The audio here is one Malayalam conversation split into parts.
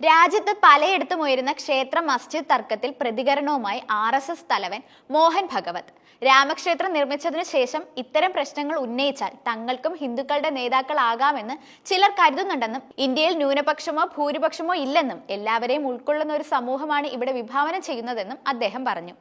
രാജ്യത്ത് പലയിടത്തും ഉയരുന്ന ക്ഷേത്ര മസ്ജിദ് തർക്കത്തിൽ പ്രതികരണവുമായി ആർ എസ് എസ് തലവൻ മോഹൻ ഭഗവത്. രാമക്ഷേത്രം നിർമ്മിച്ചതിനു ശേഷം ഇത്തരം പ്രശ്നങ്ങൾ ഉന്നയിച്ചാൽ തങ്ങൾക്കും ഹിന്ദുക്കളുടെ നേതാക്കളാകാമെന്ന് ചിലർ കരുതുന്നുണ്ടെന്നും ഇന്ത്യയിൽ ന്യൂനപക്ഷമോ ഭൂരിപക്ഷമോ ഇല്ലെന്നും എല്ലാവരെയും ഉൾക്കൊള്ളുന്ന ഒരു സമൂഹമാണ് ഇവിടെ വിഭാവനം ചെയ്യുന്നതെന്നും അദ്ദേഹം പറഞ്ഞു.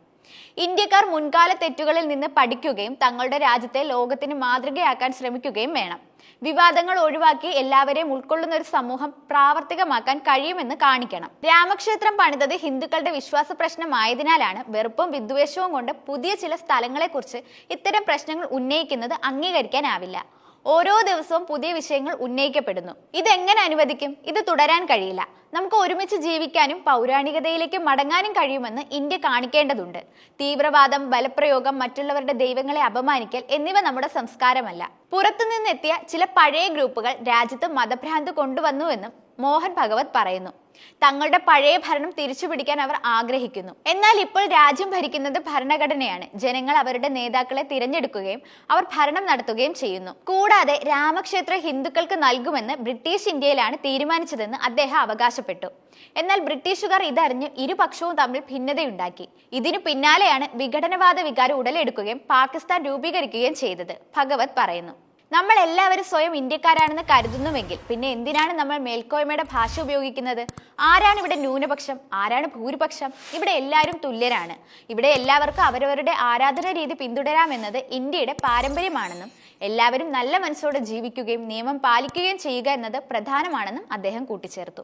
ഇന്ത്യക്കാർ മുൻകാല തെറ്റുകളിൽ നിന്ന് പഠിക്കുകയും തങ്ങളുടെ രാജ്യത്തെ ലോകത്തിന് മാതൃകയാക്കാൻ ശ്രമിക്കുകയും വേണം. വിവാദങ്ങൾ ഒഴിവാക്കി എല്ലാവരെയും ഉൾക്കൊള്ളുന്ന ഒരു സമൂഹം പ്രാവർത്തികമാക്കാൻ കഴിയുമെന്ന് കാണിക്കണം. രാമക്ഷേത്രം പണിതത് ഹിന്ദുക്കളുടെ വിശ്വാസ പ്രശ്നമായതിനാലാണ് വെറുപ്പും വിദ്വേഷവും കൊണ്ട് പുതിയ ചില സ്ഥലങ്ങളെക്കുറിച്ച് ഇത്തരം പ്രശ്നങ്ങൾ ഉന്നയിക്കുന്നത് അംഗീകരിക്കാനാവില്ല. ഓരോ ദിവസവും പുതിയ വിഷയങ്ങൾ ഉന്നയിക്കപ്പെടുന്നു. ഇതെങ്ങനെ അനുവദിക്കും? ഇത് തുടരാൻ കഴിയില്ല. നമുക്ക് ഒരുമിച്ച് ജീവിക്കാനും പൗരാണികതയിലേക്ക് മടങ്ങാനും കഴിയുമെന്ന് ഇന്ത്യ കാണിക്കേണ്ടതുണ്ട്. തീവ്രവാദം ബലപ്രയോഗം മറ്റുള്ളവരുടെ ദൈവങ്ങളെ അപമാനിക്കൽ എന്നിവ നമ്മുടെ സംസ്കാരമല്ല. പുറത്തുനിന്നെത്തിയ ചില പഴയ ഗ്രൂപ്പുകൾ രാജ്യത്ത് മതഭ്രാന്ത് കൊണ്ടുവന്നുവെന്നും മോഹൻ ഭഗവത് പറയുന്നു. തങ്ങളുടെ പഴയ ഭരണം തിരിച്ചുപിടിക്കാൻ അവർ ആഗ്രഹിക്കുന്നു. എന്നാൽ ഇപ്പോൾ രാജ്യം ഭരിക്കുന്നത് ഭരണഘടനയാണ്. ജനങ്ങൾ അവരുടെ നേതാക്കളെ തിരഞ്ഞെടുക്കുകയും അവർ ഭരണം നടത്തുകയും ചെയ്യുന്നു. കൂടാതെ രാമക്ഷേത്ര ഹിന്ദുക്കൾക്ക് നൽകുമെന്ന് ബ്രിട്ടീഷ് ഇന്ത്യയിലാണ് തീരുമാനിച്ചതെന്ന് അദ്ദേഹം അവകാശപ്പെട്ടു. എന്നാൽ ബ്രിട്ടീഷുകാർ ഇതറിഞ്ഞ് ഇരുപക്ഷവും തമ്മിൽ ഭിന്നതയുണ്ടാക്കി. ഇതിനു പിന്നാലെയാണ് വിഘടനവാദ വികാരം ഉടലെടുക്കുകയും പാകിസ്ഥാൻ രൂപീകരിക്കുകയും ചെയ്തത് ഭഗവത് പറയുന്നു. നമ്മൾ എല്ലാവരും സ്വയം ഇന്ത്യക്കാരാണെന്ന് കരുതുന്നുവെങ്കിൽ പിന്നെ എന്തിനാണ് നമ്മൾ മേൽക്കോയ്മയുടെ ഭാഷ ഉപയോഗിക്കുന്നത്? ആരാണ് ഇവിടെ ന്യൂനപക്ഷം? ആരാണ് ഭൂരിപക്ഷം? ഇവിടെ എല്ലാവരും തുല്യരാണ്. ഇവിടെ എല്ലാവർക്കും അവരവരുടെ ആരാധന രീതി പിന്തുടരാമെന്നത് ഇന്ത്യയുടെ പാരമ്പര്യമാണെന്നും എല്ലാവരും നല്ല മനസ്സോടെ ജീവിക്കുകയും നിയമം പാലിക്കുകയും ചെയ്യുക എന്നത് പ്രധാനമാണെന്നും അദ്ദേഹം കൂട്ടിച്ചേർത്തു.